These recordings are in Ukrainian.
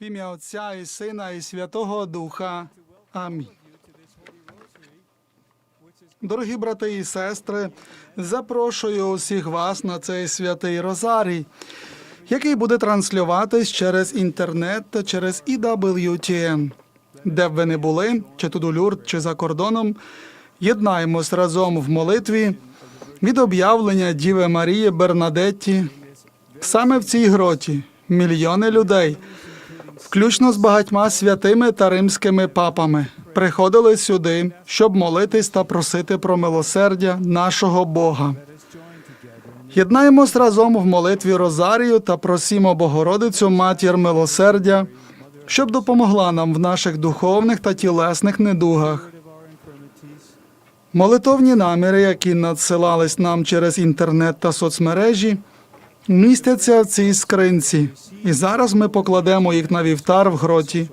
В ім'я Отця і Сина, і Святого Духа. Амінь. Дорогі брати і сестри, запрошую усіх вас на цей святий Розарій, який буде транслюватись через інтернет та через EWTN. Де б ви не були, чи тут у Люрд, чи за кордоном, єднаємось разом в молитві від об'явлення Діви Марії Бернадетті. Саме в цій гроті мільйони людей, включно з багатьма святими та римськими папами, приходили сюди, щоб молитись та просити про милосердя нашого Бога. Єднаємось разом в молитві Розарію та просімо Богородицю Матір милосердя, щоб допомогла нам в наших духовних та тілесних недугах. Молитовні наміри, які надсилались нам через інтернет та соцмережі, містяться в цій скринці, і зараз ми покладемо їх на вівтар в гроті.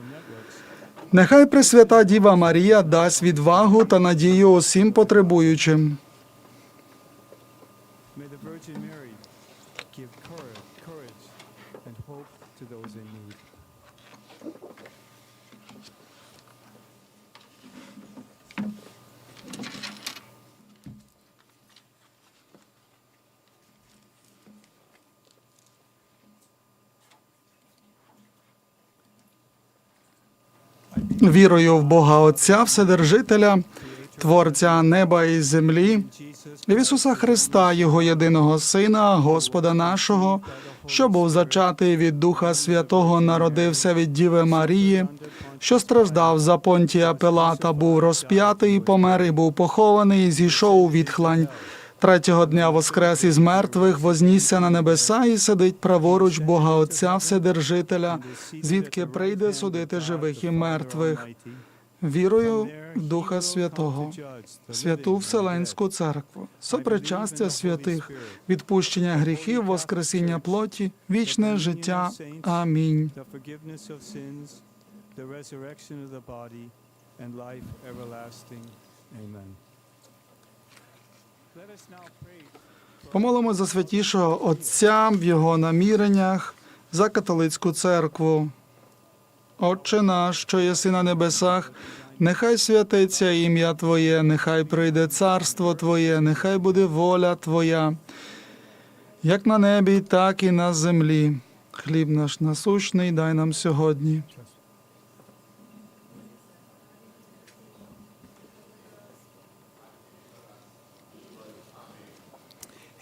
Нехай Пресвята Діва Марія дасть відвагу та надію усім потребуючим. Вірую в Бога Отця, Вседержителя, Творця неба і землі, і в Ісуса Христа, Його єдиного Сина, Господа нашого, що був зачатий від Духа Святого, народився від Діви Марії, що страждав за Понтія Пилата, був розп'ятий, помер і був похований, зійшов у відхлань. Третього дня воскрес із мертвих, вознісся на небеса і сидить праворуч Бога Отця Вседержителя, звідки прийде судити живих і мертвих. Вірую в Духа Святого, святу Вселенську церкву, сопричастя святих, відпущення гріхів, воскресіння плоті, вічне життя. Амінь. And life everlasting. Amen. Помолимо за святішого Отця в його наміреннях за католицьку церкву. Отче наш, що єси на небесах, нехай святиться ім'я Твоє, нехай прийде царство Твоє, нехай буде воля Твоя, як на небі, так і на землі. Хліб наш насущний дай нам сьогодні.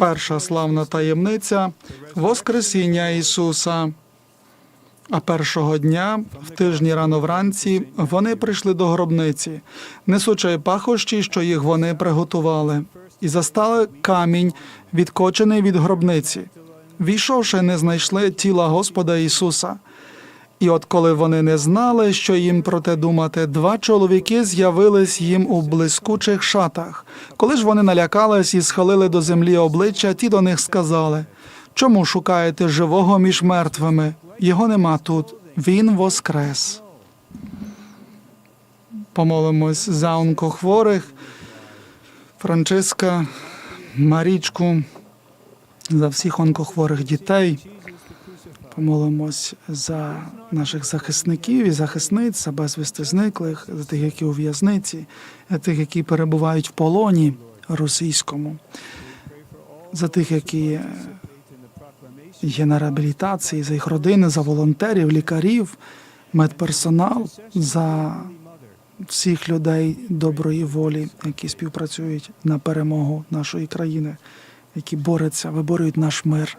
Перша славна таємниця Воскресіння Ісуса. А першого дня, в тижні рано вранці, вони прийшли до гробниці, несучи пахощі, що їх вони приготували, і застали камінь, відкочений від гробниці. Війшовши, не знайшли тіла Господа Ісуса. І от коли вони не знали, що їм про те думати, два чоловіки з'явились їм у блискучих шатах. Коли ж вони налякались і схилили до землі обличчя, ті до них сказали: Чому шукаєте живого між мертвими? Його нема тут. Він воскрес. Помолимось за онкохворих, Франциска, Марічку, за всіх онкохворих дітей. Помолимось за наших захисників і захисниць, за безвісти зниклих, за тих, які у в'язниці, за тих, які перебувають в полоні російському, за тих, які є на реабілітації, за їх родини, за волонтерів, лікарів, медперсонал, за всіх людей доброї волі, які співпрацюють на перемогу нашої країни, які борються, виборюють наш мир.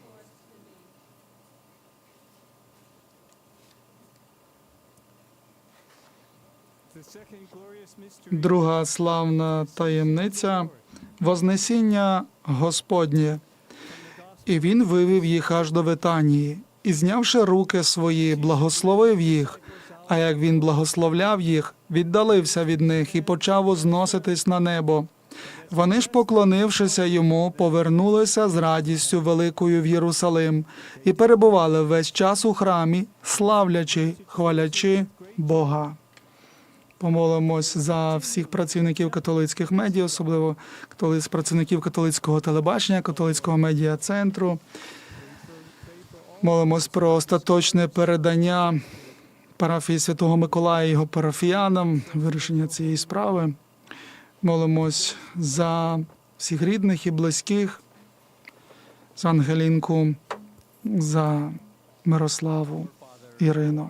Друга славна таємниця Вознесіння Господнє. І він вивів їх аж до Витанії, і, знявши руки свої, благословив їх. А як він благословляв їх, віддалився від них і почав узноситись на небо. Вони ж, поклонившися йому, повернулися з радістю великою в Єрусалим і перебували весь час у храмі, славлячи, хвалячи Бога. Помолимось за всіх працівників католицьких медіа, особливо працівників католицького телебачення, католицького медіа центру. Молимось про остаточне передання парафії Святого Миколая його парафіянам, вирішення цієї справи. Молимось за всіх рідних і близьких, за Ангелінку, за Мирославу, Ірину.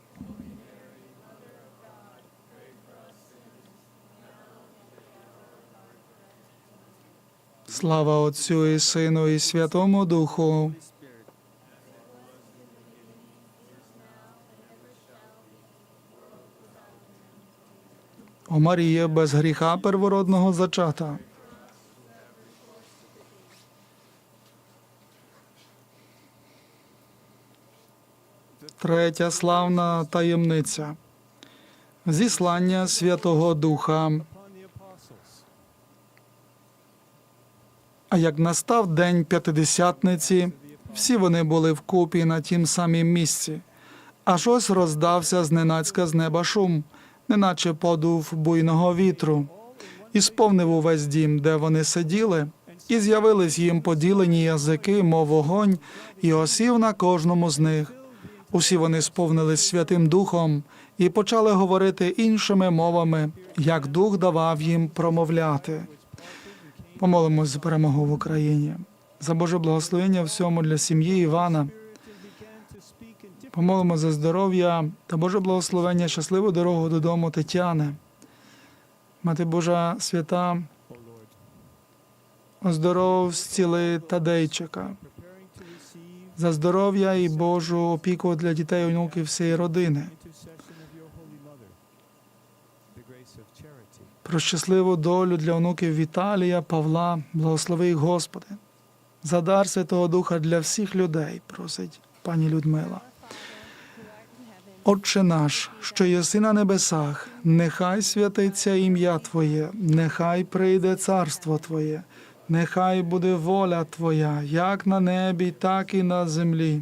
Слава Отцю і Сину, і Святому Духу. О Марія, без гріха первородного зачата. Третя славна таємниця. Зіслання Святого Духа. А як настав день п'ятидесятниці, всі вони були вкупі на тім самім місці. Аж ось роздався зненацька з неба шум, неначе подув буйного вітру, і сповнив увесь дім, де вони сиділи, і з'явились їм поділені язики, мов вогонь, і осів на кожному з них. Усі вони сповнились Святим Духом і почали говорити іншими мовами, як Дух давав їм промовляти. Помолимось за перемогу в Україні, за Боже благословення всьому для сім'ї Івана. Помолимо за здоров'я та Боже благословення, щасливу дорогу додому Тетяни. Мати Божа свята, оздоров, зціли Тадейчика, за здоров'я і Божу опіку для дітей, онуків всієї родини, про щасливу долю для онуків Віталія, Павла, благослови їх, Господи. За дар Святого Духа для всіх людей, просить пані Людмила. Отче наш, що єси на небесах, нехай святиться ім'я Твоє, нехай прийде царство Твоє, нехай буде воля Твоя, як на небі, так і на землі.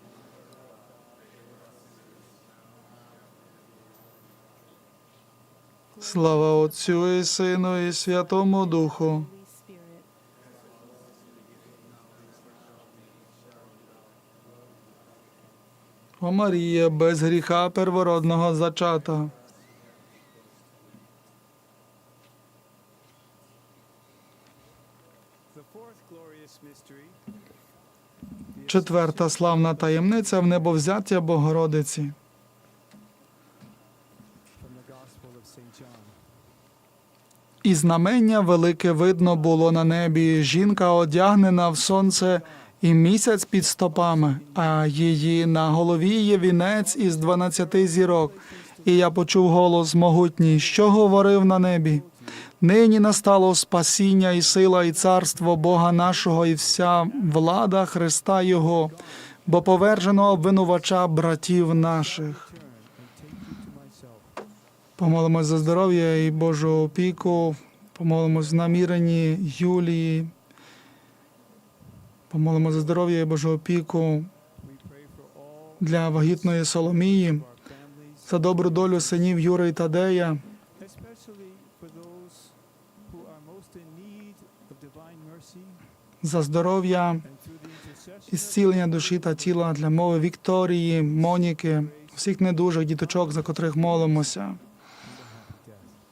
Слава Отцю і Сину, і Святому Духу. О Марія, без гріха первородного зачата. Четверта славна таємниця в небовзяття Богородиці. І знамення велике видно було на небі. Жінка одягнена в сонце і місяць під стопами, а її на голові є вінець із дванадцяти зірок. І я почув голос могутній, що говорив на небі. Нині настало спасіння і сила, і царство Бога нашого, і вся влада Христа Його, бо повержено обвинувача братів наших. Помолимось за здоров'я і Божу опіку. Помолимось в наміренні Юлії. Помолимось за здоров'я і Божу опіку для вагітної Соломії, за добру долю синів Юри і Тадея, за здоров'я, intercession ісцілення душі та тіла для мови Вікторії, Моніки, всіх недужих діточок, за котрих молимося. and the happy death.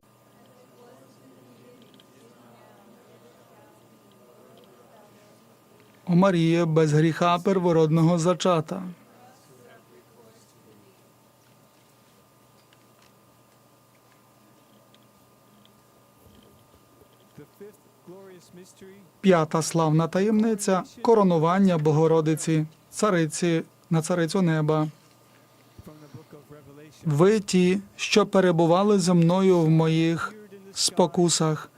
Марія, без гріха первородного зачата. П'ята славна таємниця коронування Богородиці, цариці на царицю неба. Ви ті, що перебували зі мною в моїх спокусах,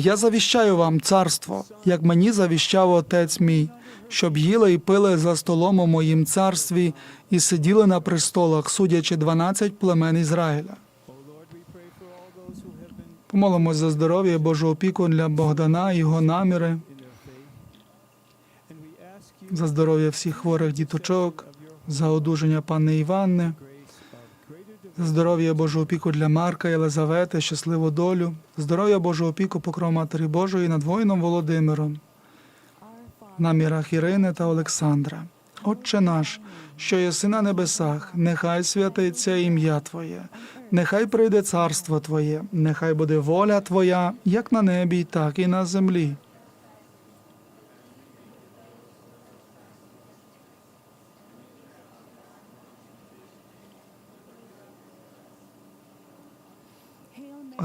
я завіщаю вам царство, як мені завіщав отець мій, щоб їли і пили за столом у моїм царстві і сиділи на престолах, судячи дванадцять племен Ізраїля. Помолимось за здоров'я Божу опіку для Богдана його наміри, за здоров'я всіх хворих діточок, за одужання пани Іванни, grace of greater за здоров'я Божу опіку для Марка, Єлизавети, щасливу долю, здоров'я Божу опіку покров Матері Божої над воїном Володимиром, на мірах Ірини та Олександра. Отче наш, що єси на небесах, нехай святиться ім'я Твоє, нехай прийде царство Твоє, нехай буде воля Твоя, як на небі, так і на землі.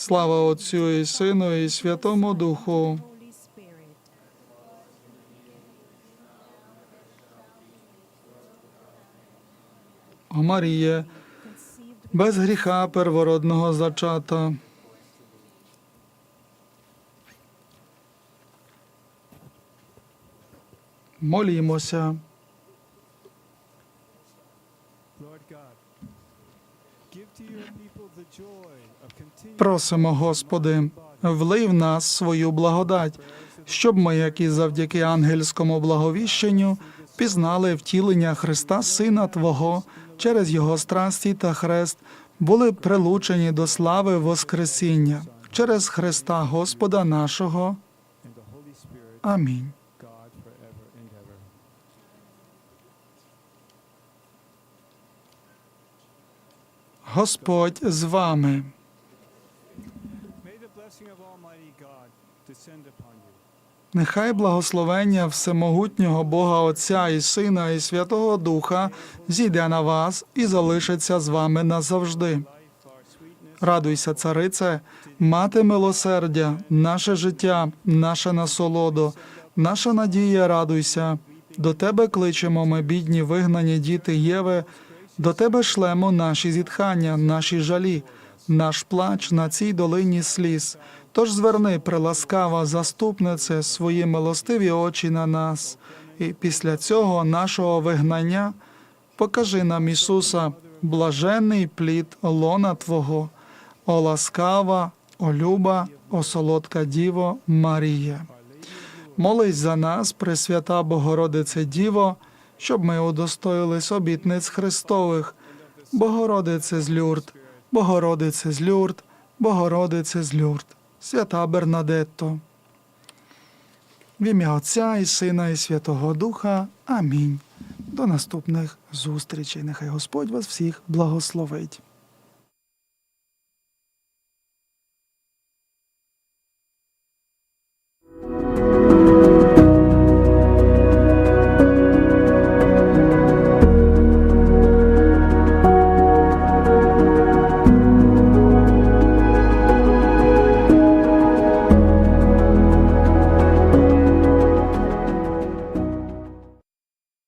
Слава Отцю і Сину, і Святому Духу. О Маріє, без гріха первородного зачата. Молімося. Просимо, Господи, влий в нас свою благодать, щоб ми, як і завдяки ангельському благовіщенню, пізнали втілення Христа, Сина Твого, через Його страсті та хрест, були прилучені до слави Воскресіння через Христа Господа нашого. Амінь. Господь з вами. Нехай благословення всемогутнього Бога Отця і Сина і Святого Духа зійде на вас і залишиться з вами назавжди. Радуйся, царице, мати милосердя, наше життя, наша насолодо, наша надія, радуйся. До тебе кличемо ми, бідні, вигнані діти Єви, до тебе шлемо наші зітхання, наші жалі, наш плач на цій долині сліз. Тож зверни, приласкава заступнице, свої милостиві очі на нас, і після цього нашого вигнання покажи нам Ісуса, блаженний плід лона Твого, о ласкава, о люба, о солодка Діво Марія. Молись за нас, Пресвята Богородице Діво, щоб ми удостоїлись обітниць Христових. Богородице з Люрд, Богородице з Люрд, Богородице з Люрд, свята Бернадетто. В ім'я Отця і Сина і Святого Духа. Амінь. До наступних зустрічей. Нехай Господь вас всіх благословить.